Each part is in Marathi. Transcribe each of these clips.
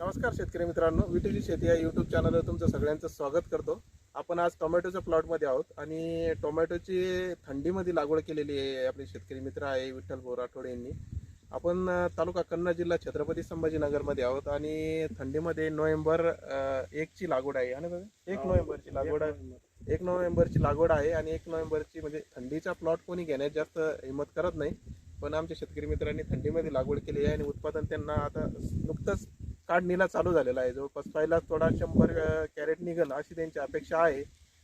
नमस्कार शेतकरी मित्रांनो विटीची शेती या यूट्यूब चॅनलवर तुमचं सगळ्यांचं स्वागत करतो. आपण आज टोमॅटोच्या प्लॉटमध्ये आहोत आणि टोमॅटोची थंडीमध्ये लागवड केलेली आहे आपले शेतकरी मित्र आहे विठ्ठल बोराठोडे यांनी. आपण तालुका कन्नड जिल्हा छत्रपती संभाजीनगरमध्ये आहोत आणि थंडीमध्ये नोव्हेंबर एकची लागवड आहे. आणि एक नोव्हेंबरची लागवड आहे. एक नोव्हेंबरची लागवड आहे आणि एक नोव्हेंबरची म्हणजे थंडीचा प्लॉट कोणी घेण्यात जास्त हिंमत करत नाही. पण आमच्या शेतकरी मित्रांनी थंडीमध्ये लागवड केली आहे आणि उत्पादन त्यांना आता नुकतंच काढणीला चालू झालेला आहे. जवळपास पहिला थोडा शंभर कॅरेट निघल अशी त्यांची अपेक्षा आहे.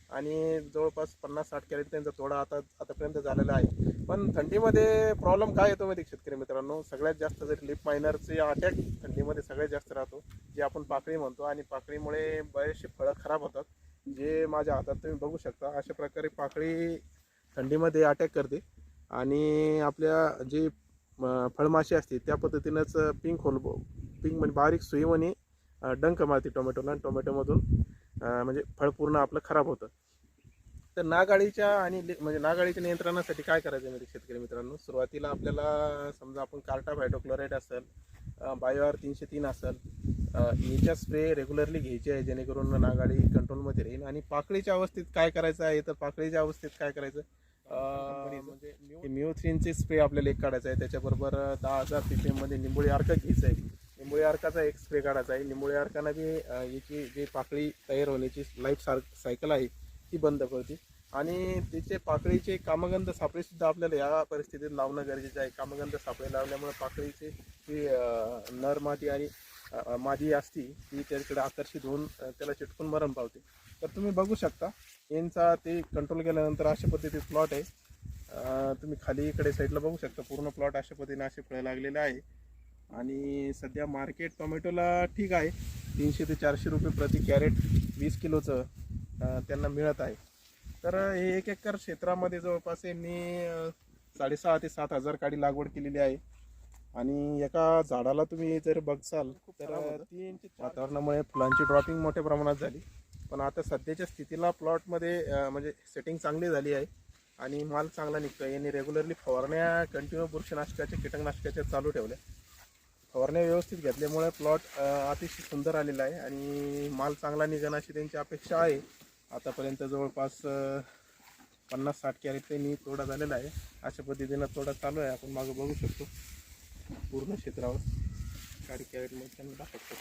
आणि जवळपास पन्नास साठ कॅरेट त्यांचा थोडा आता आतापर्यंत झालेला आहे. पण थंडीमध्ये प्रॉब्लेम काय येतो माहिती शेतकरी मित्रांनो? सगळ्यात जास्त जर लिप मायनरचे अटॅक थंडीमध्ये सगळ्यात जास्त राहतो जे आपण पाकळी म्हणतो. आणि पाकळीमुळे बरेचसे फळं खराब होतात जे माझ्या हातात तुम्ही बघू शकता. अशा प्रकारे पाकळी थंडीमध्ये अटॅक करते. आणि आपल्या जे फळमाशी असते त्या पद्धतीनंच पिंक होल पिंक म्हणजे बारीक सुईवणी डंक मारते टोमॅटोला आणि टोमॅटोमधून म्हणजे फळ पूर्ण आपलं खराब होतं. तर नागाळीच्या आणि म्हणजे नागाळीच्या नियंत्रणासाठी काय करायचं म्हणजे शेतकरी मित्रांनो? सुरुवातीला आपल्याला समजा आपण कार्टा फायटोक्लोराईड असेल बायोआर तीनशे तीन असेल याच्या स्प्रे रेग्युलरली घ्यायची आहे जेणेकरून नागाळी कंट्रोलमध्ये राहील. आणि पाकळीच्या अवस्थेत काय करायचं आहे? तर पाकळीच्या अवस्थेत काय करायचं? म्हणजे म्युथ्रीनचे स्प्रे आपल्याला एक काढायचा आहे. त्याच्याबरोबर दहा हजार पी पी एममध्ये निंबोळी अर्क घ्यायचं आहे. निंबोळी अर्काचा एक स्प्रे काढायचा आहे. निंबोळी अर्कानं बी याची जी पाकळी तयार होण्याची लाईफ सार सायकल आहे ती बंद करते. आणि तिचे पाकळीचे कामगंध सापळेसुद्धा आपल्याला या परिस्थितीत लावणं गरजेचं आहे. कामगंध सापळे लावल्यामुळे पाकळीची जी नर मादी आणि मादी असती ती त्याच्याकडे आकर्षित होऊन त्याला चिटकून मरण पावते. तर तुम्ही बघू शकता यांचा ते कंट्रोल केल्यानंतर अशा पद्धतीत प्लॉट आहे. तुम्ही खाली इकडे साईडला बघू शकता पूर्ण प्लॉट अशा पद्धतीने असे फळं लागलेले आहे. आणि सध्या मार्केट टोमॅटोला ठीक आहे. तीनशे ते चारशे रुपये प्रति कॅरेट वीस किलोचं त्यांना मिळत आहे. तर हे एक एकर क्षेत्रामध्ये जवळपास यांनी साडेसहा ते सात हजार काडी लागवड केलेली आहे. आणि एका झाडाला तुम्ही जर बघसाल तर तीन वातावरणामुळे फुलांची ड्रॉपिंग मोठ्या प्रमाणात झाली. पण आता सध्याच्या स्थितीला प्लॉटमध्ये म्हणजे सेटिंग चांगली झाली आहे. आणि माल चांगला निघतो आहे यांनी रेग्युलरली फवारण्या कंटिन्यू बुरशीनाशकाच्या कीटकनाशकाच्या चालू ठेवल्या. फवारण्या व्यवस्थित घेतल्यामुळे प्लॉट अतिशय सुंदर आलेला आहे आणि माल चांगला निघणं अशी त्यांची अपेक्षा आहे. आतापर्यंत जवळपास पन्नास साठ कॅरेट त्यांनी तोडा झालेला आहे. अशा पद्धतीनं तोडा चालू आहे. आपण मागं बघू शकतो. पूर्ण क्षेत्रावर साठ कॅरेटमध्ये त्यांना दाखवतो.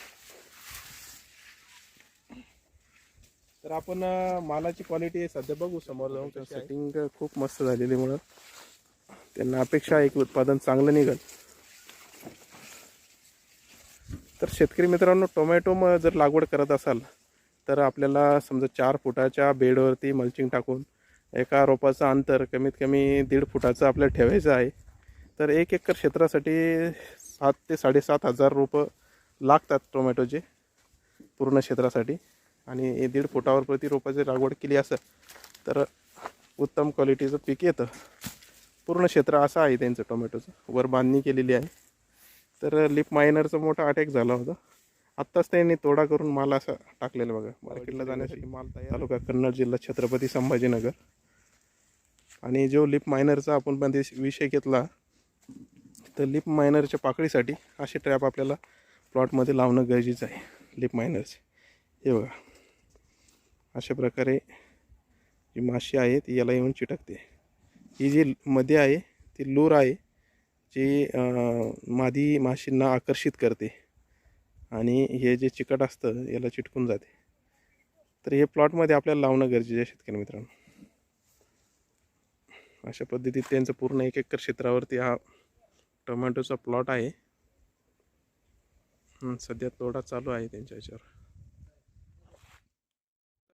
तर आपण मालाची क्वालिटी सध्या बघू समोर जाऊन सेटिंग खूप मस्त झालेली म्हणून. त्यांना अपेक्षा आहे की उत्पादन चांगलं निघेल. तर शेतकरी मित्रांनो टोमॅटो मग जर लागवड करत असाल तर आपल्याला समजा चार फुटाच्या बेडवरती मल्चिंग टाकून एका रोपाचं अंतर कमीत कमी दीड फुटाचं आपल्याला ठेवायचं आहे. तर एक एकर क्षेत्रासाठी सात ते साडेसात हजार रोपं लागतात टोमॅटोचे पूर्ण क्षेत्रासाठी. आणि दीड फुटावर प्रति रोपाची लागवड केली असेल तर उत्तम क्वालिटीचं पीक येतं. पूर्ण क्षेत्र असं आहे त्यांचं टोमॅटोचं. वर बांधणी केलेली आहे. तर लिप मायनरचा मोठा अटॅक झाला होता. आत्ताच त्यांनी तोडा करून माल असा टाकलेला बघा. मार्केटला जाण्यासाठी. माल तयार. तालुका कन्नड जिल्हा छत्रपती संभाजीनगर. आणि जो लिप मायनरचा आपण मध्ये विषय घेतला तर लिप मायनरच्या पाकळीसाठी असे ट्रॅप आपल्याला प्लॉटमध्ये लावणं गरजेचं आहे. लिप मायनरचे हे बघा. अशा प्रकारे जी माशी आहे ती याला येऊन चिटकते. ही जी मध्ये आहे ती लूर आहे. जे मादी माशींना आकर्षित करते आणि हे जे चिकट असतं याला चिटकून जाते. तर हे प्लॉटमध्ये आपल्याला लावणं गरजेचं आहे शेतकरी मित्रांनो. अशा पद्धतीत त्यांचं पूर्ण एक एकर क्षेत्रावरती हा टोमॅटोचा प्लॉट आहे. सध्या तोडा चालू आहे त्यांच्या याच्यावर.